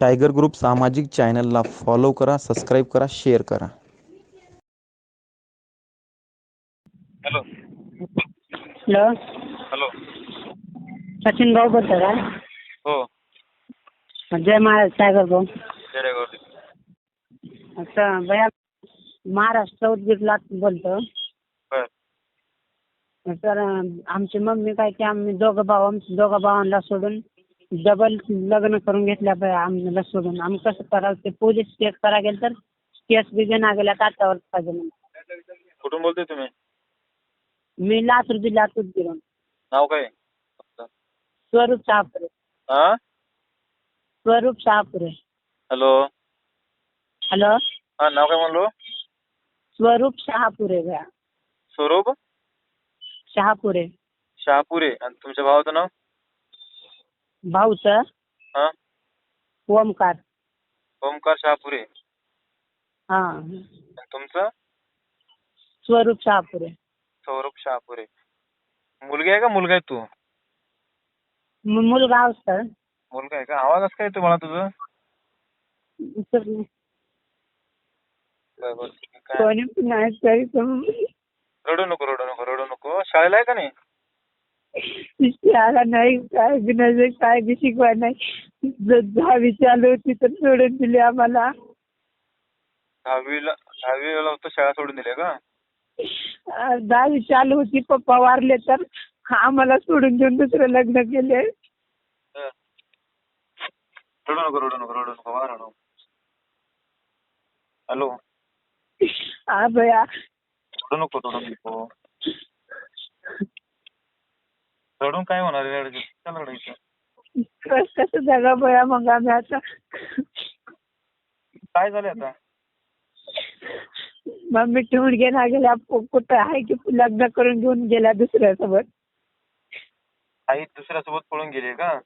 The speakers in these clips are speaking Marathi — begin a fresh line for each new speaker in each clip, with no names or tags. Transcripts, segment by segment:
टायगर ग्रुप सामाजिक चॅनलला फॉलो करा सबस्क्राईब करा शेअर करा.
हॅलो.
हॅलो.
हॅलो.
सचिन भाऊ बोलतो का?
हो.
जय महाराज सागर भाऊ. असं भैया महाराष्ट्र उद्योगला बोलतो
बर
तर आमची मम्मी काय की आम्ही दोघं भाऊ आमच्या दोघं भावांना सोडून डबल लग्न करून घेतल्या भैया आम्हाला सोडून. आम्ही कसं करावं ते पोलीस केस करा गेलं तर केस बी घेणा गेल्या काटावर पाहिजे
कुठून बोलतोय तुम्ही?
मी लातूर जिल्ह्यात उद्योग
नाव काय?
स्वरूप शहापुरे.
हा
स्वरूप शहापुरे.
हॅलो.
हॅलो.
हा नाव काय म्हणलो?
स्वरूप शहापुरे भैया.
स्वरूप?
शहापुरे.
शहापुरे. आणि तुमच्या भावाचं नाव?
भाऊचं.
हा?
ओमकार.
ओमकार शहापुरे.
हा.
आणि तुमचं?
स्वरूप शहापुरे.
सौरभ शहापुरे. मुलगी आहे का मुलगा आहे तू?
मु- मुलगा सर
मुलगा आहे का? आवाज असं काय येतो मला तुझं? बरं, बरं, ठीक आहे. काय
कोणी पण नाही तरी पण
रडू नको रडू नको रडू नको. शाळेला आहे का नाही?
शाळा नाही काय बी नाही काय बी शिकवाय नाही. दहावी चालू होती तर सोडून दिली आम्हाला.
दहावीला दहावीला होतं शाळा सोडून दिली का?
दहावी चालू होती पप्पा वारले तर आम्हाला सोडून देऊन दुसरं लग्न केले.
हं. रडू नको रडू नको रडू नको वा रडू हॅलो.
हा भया
रडू नको रडू नको. रडून काय होणार आहे? रडायचं चल रडायचं?
कस कसं जगा भया मग आम्ही आता?
काय झालं आता?
मम्मी ठेवून गेला गेल्या कु- कुठं आहे की लग्न करून घेऊन गेल्या दुसऱ्यासोबत?
आई दुसऱ्यासोबत पळून गेली का?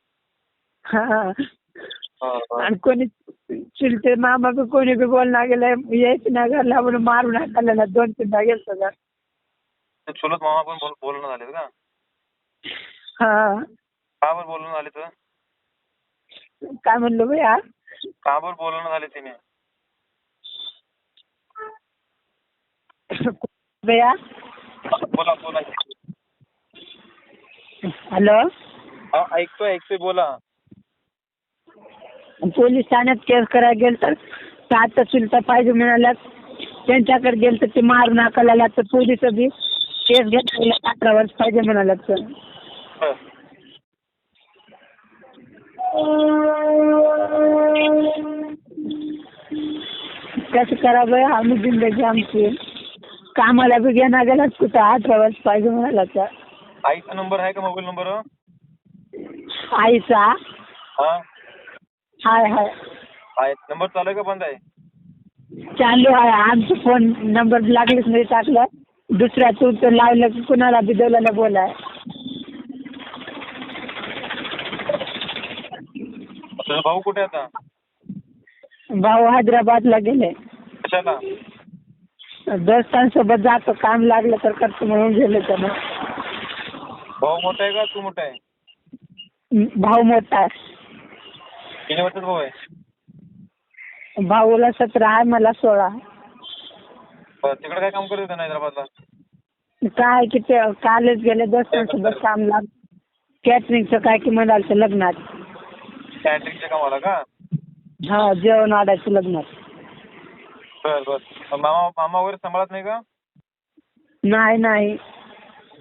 हा. आणि कोणी चुलते मामा बी कोणी बी बोलणार गेलं यायचं ना घरला म्हणून मारून हाताला दोन तीनदा गेलं सगळं.
ते चुलत मामा पण बोल बोलणं झाले का? का बरं बोलणं झाले तर
काय म्हणलो भैया
का बरं बोलणं झाले तिने
भैया
बोला बोला.
हॅलो?
हा ऐकतोय ऐकतोय बोला.
पोलीस ठाण्यात केस करायला गेलं तर सात चुलता पाहिजे म्हणाल्या त्यांच्याकडे गेलं तर ते मारून हाकायला तर पोलीस बी केस घेतला अठरा वर्ष पाहिजे म्हणाल्यात. सर कसं करावं आम्ही जिंदगी आमची. कामाला बी घेणार गेलाच कुठं? अठरा वर्ष पाहिजे म्हणाला तर.
आईचा नंबर आहे का मोबाईल नंबर?
आईचा?
हा.
हाय हाय.
आहे नंबर चालू आहे का बंद आहे?
चालू आहे. आमचं फोन नंबर लागलीच नाही टाकलं. दुसऱ्या तू तर लावलं की कुणाला बी दिलेलं बोलाय.
तुझा भाऊ कुठे आहे आता?
भाऊ हैदराबादला गेले.
कशाला?
दोस्तांसोबत जातो काम लागलं तर करतो म्हणून गेले त्यानं
भाऊ मोठा आहे का तू मोठा आहे?
भाऊ मोठा आहे.
किती वर्षाचा भाऊ आहे?
भाऊला सतरा आहे मला सोळा.
बरं तिकडे काय काम करत होता हैदराबादला?
काय की ते कालच गेले दोस्तांसोबत काम लाग कॅटरिंगचं काय की म्हणाल ते लग्नात
कॅन्टीनच्या कामाला का?
हा जेवण वाढायचं लग्नात.
बर बर. मामा मामा वगैरे सांभाळत नाही का?
नाही नाही.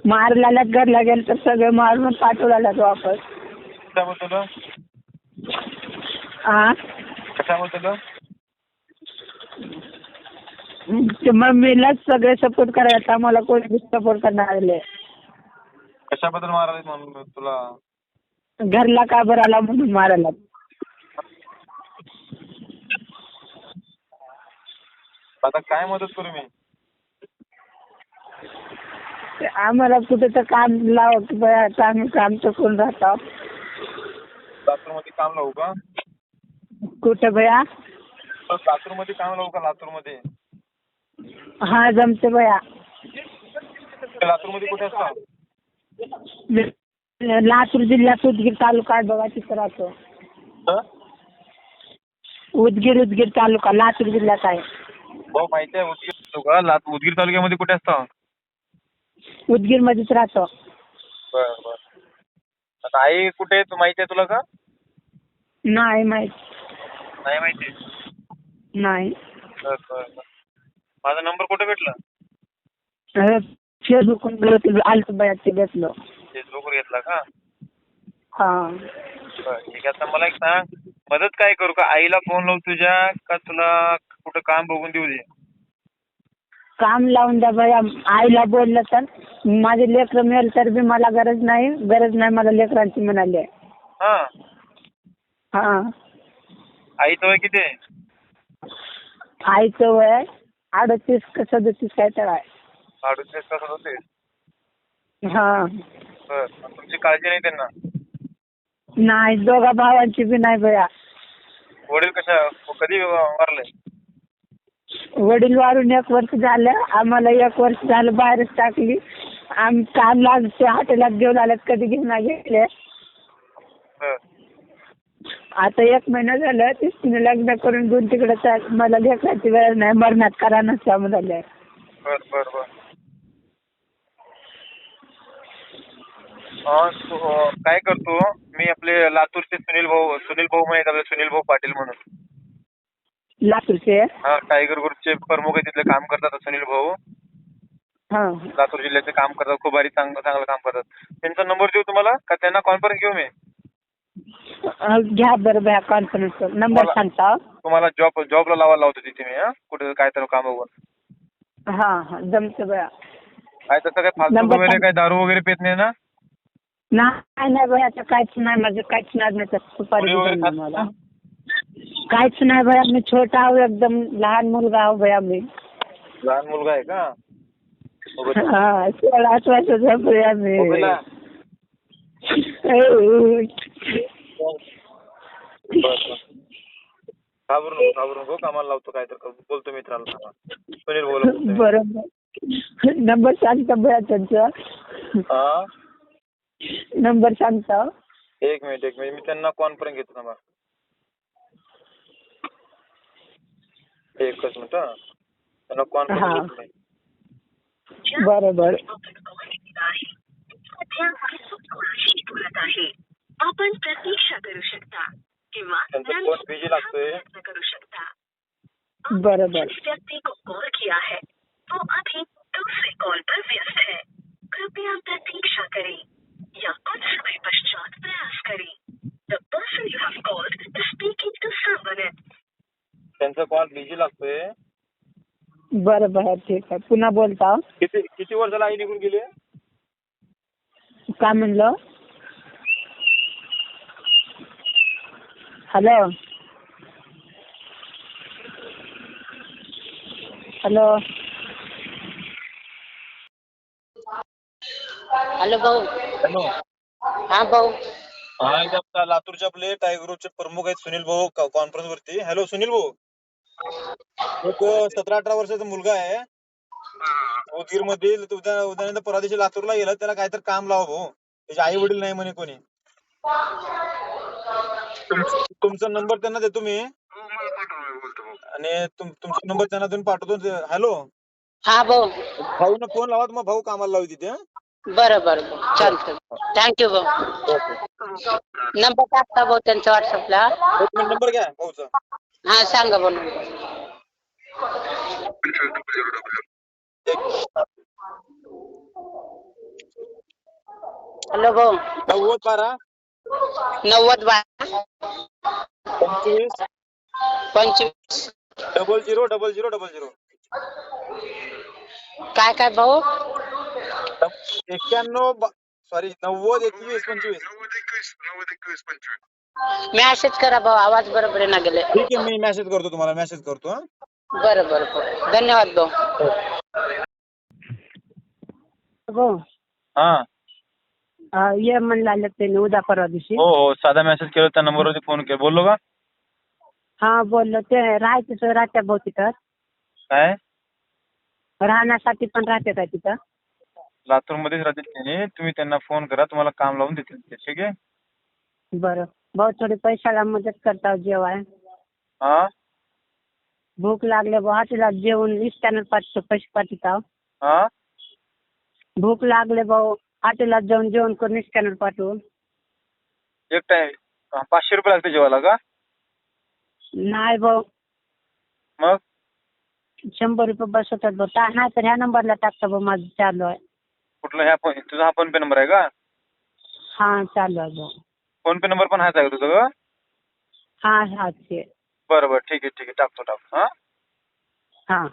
मारल्याला घरला गेलं तर सगळे मारून पाठवल्याला वापस.
कशाबद्दल
हा
कशाबद्दल
ते मम्मीलाच सगळे सपोर्ट करायचं आम्हाला कोणी सपोर्ट करणार आले
कशाबद्दल मारायला तुला?
घरला का बरं आला म्हणून मारायला
आता काय मदत करू मी?
आम्हाला कुठे तर काम लाव की बा आता आम्ही काम तर करून राहतो.
लातूरमध्ये काम लावू का?
कुठं बया
लातूरमध्ये काम लावू का लातूरमध्ये?
हा जमते बया
लातूरमध्ये कुठे असता?
लातूर जिल्ह्यात उदगीर तालुका आहे बघा तिथं राहतो.
हं?
उदगीर उदगीर तालुका लातूर जिल्ह्यात आहे.
भाऊ माहिती आहे उदगीर तालुका. लात उदगीर तालुक्यामध्ये कुठे असतो?
उदगीर मध्येच राहतो.
बर बर. आता आई कुठे आहे? तू माहिती आहे तुला का?
नाही माहीत.
नाही माहिती?
नाही.
बर बर बर. माझा नंबर कुठे भेटला?
फेसबुक आलतो बया ते घेतलं
फेसबुकवर घेतला का?
हा.
बर ठीक आहे. आता मला एक सांग. मदत काय करू? का आईला फोन लावू तुझ्या? का तुला कुठं काम बघून देऊ दे.
काम लावून द्या बया. आईला बोललं तर माझे लेकरं मिळेल तर बी मला गरज नाही गरज नाही मला लेकरांची म्हणाली. आहे.
हा.
हा.
आईचं वय किती आहे?
आईचं वय अडतीस का सदतीस काय तर आहे.
अडुतीस का सदतीस?
हा.
बर. मग तुमची काळजी नाही त्यांना?
नाही दोघा भावांची बी नाही बया.
वडील कशा कधी वारले
वडील वारून एक वर्ष झालं आम्हाला एक वर्ष झालं बाहेरच टाकली. आम्ही काल लागते हॉटेलात घेऊन आल्यात कधी घेऊन गेले आता एक महिना झालं तिने लग्न करून दोन तिकडे मला लेकराची वेळ नाही मरणात करा नसल्या झालंय
बर बर बर. अं, तू, अं, काय करतो? मी आपले लातूरचे सुनील भाऊ सुनील भाऊ माहीत आपले सुनील भाऊ पाटील म्हणून.
लातूरचे
हा टायगर ग्रुपचे प्रमुख आहे तिथले काम करतात सुनील भाऊ.
हा.
लातूर जिल्ह्याचे काम करतात खूप भारी चांगलं चांगलं काम करतात. त्यांचा नंबर देऊ तुम्हाला? का त्यांना कॉन्फरन्स घेऊ मी?
अं, घ्या बरं कॉन्फरन्स नंबर
मला-
सांगता.
तुम्हाला जॉब जॉबला लावायला लावतो तिथे मी हा? कुठे काय तर काम बघून.
हा हा जमतं बया.
काय तसं काय फालतू वगैरे
सांग.
काय दारू वगैरे पेत नाही ना?
नाही नाही आता काहीच नाही माझं काहीच नाही तर सुपारी
वगैरे खात
नाही? काहीच नाही भया मी छोटा आहो एकदम लहान मुलगा आहो भया मी.
लहान मुलगा आहे का? बघू.
हा सोळाच वर्षाचा भया मी.
हो बेटा. बर बर घाबरू नको घाबरू नको कामाला लावतो काय तर करू. बोलतो मित्राला. सांगा सुनील बोला
बरोबर. नंबर सांगता भया त्यांचा.
हा?
नंबर सांगता.
एक मिनिट एक मिनिट. मी त्यांना कॉन्फरन्स घेतो थांबा. एकच मिनिट हा. त्यांना
हा.
कॉन्फरन्स घेतो मी.
बरं बरं
सध्या कोणाशी बोलत आहे आपण प्रतीक्षा करू शकता किंवा
त्यांचा
नंतर
फोन बिझी लागतोय?
प्रयत्न करू शकता.
बरं बरं
जिस व्यक्ति को कॉल किया है वो अभी दूसरे कॉल पर व्यस्त है कृपया प्रतीक्षा करें. या कुछ समय पश्चात प्रयास करें.
त्यांचा कॉल बिझी लागतोय.
बरं बरं ठीक आहे. पुन्हा बोलता
किती किती वर्षाला आई निघून गेली?
काय म्हणलं? हॅलो? हॅलो?
हॅलो भाऊ.
हॅलो.
हा भाऊ.
हा इथे आपला लातूरचे आपले टायगर ग्रुपचे प्रमुख आहेत सुनील भाऊ कॉन्फरन्स वरती. हॅलो सुनील भाऊ. एक सतरा अठरा वर्षाचा मुलगा आहे. उदगीरमध्ये उद्या उद्यानंतर परवा दिवशी लातूरला गेला. त्याला काहीतरी काम लावा भाऊ. त्याचे आई वडील नाही म्हणे कोणी. तुम- तुमचा नंबर त्यांना देतो मी. आणि तुम- तुमचा नंबर त्यांना तुम्ही पाठवतो. हॅलो?
हा भाऊ.
भाऊना फोन लावा मग भाऊ कामाला लावू तिथे हं?
बरं बरं भाऊ चालतं थँक्यू भाऊ. नंबर टाकता भाऊ त्यांचा व्हॉट्सअपला
नंबर घ्या भाऊचा.
हा सांगा number. हॅलो भाऊ
नव्वद बारा
नव्वद बारा
पंचवीस।
पंचवीस।
Double zero double zero double zero
काय काय भाऊ?
एक्क्याण्णव सॉरी नव्वद एकवीस पंचवीस।
मॅसेज करा भाऊ आवाज बरोबर ना गेले.
ठीक आहे मी मेसेज करतो तुम्हाला मेसेज करतो हं?
बरं बरं भाऊ धन्यवाद भाऊ.
हो.
हा.
अं, ये म्हणलं त्याने उद्या परवा दिवशी.
हो हो साधा मेसेज केला त्या नंबरवरती फोन केला. बोललो का?
हा बोललो. ते राहायचं सर राहत्या भाऊ तिथं.
काय?
राहण्यासाठी पण राहते काय तिथं?
लातूर मध्येच राहतील त्याने तुम्ही त्यांना फोन करा तुम्हाला काम लावून देतील ते. ठीक आहे?
बरं. भाऊ थोडी पैशाला मदत करता जेवाय
हा?
भूक लागले भाऊ हॉटेलात जेवण स्कॅनर पाठवतो पैसे पाठवतो
हा.
भूक लागले भाऊ हॉटेलात जाऊन जेवण करून स्कॅनर पाठवू
एक टाइम पाचशे रुपये लागते जेवायला का?
नाही भाऊ.
मग?
शंभर रुपये बस होतात भाऊ. ता- नाही तर ह्या नंबरला टाकता भाऊ माझं चालू आहे.
कुठला ह्या फ़ोन तुझा हा फ़ोन पे नंबर आहे का?
हा चालू आहे भाऊ.
फोन पे नंबर पण हाच आहे का तुझं
हा हा
बरं बरं. ठीक आहे ठीक आहे. टाकतो टाकतो. हा
हा.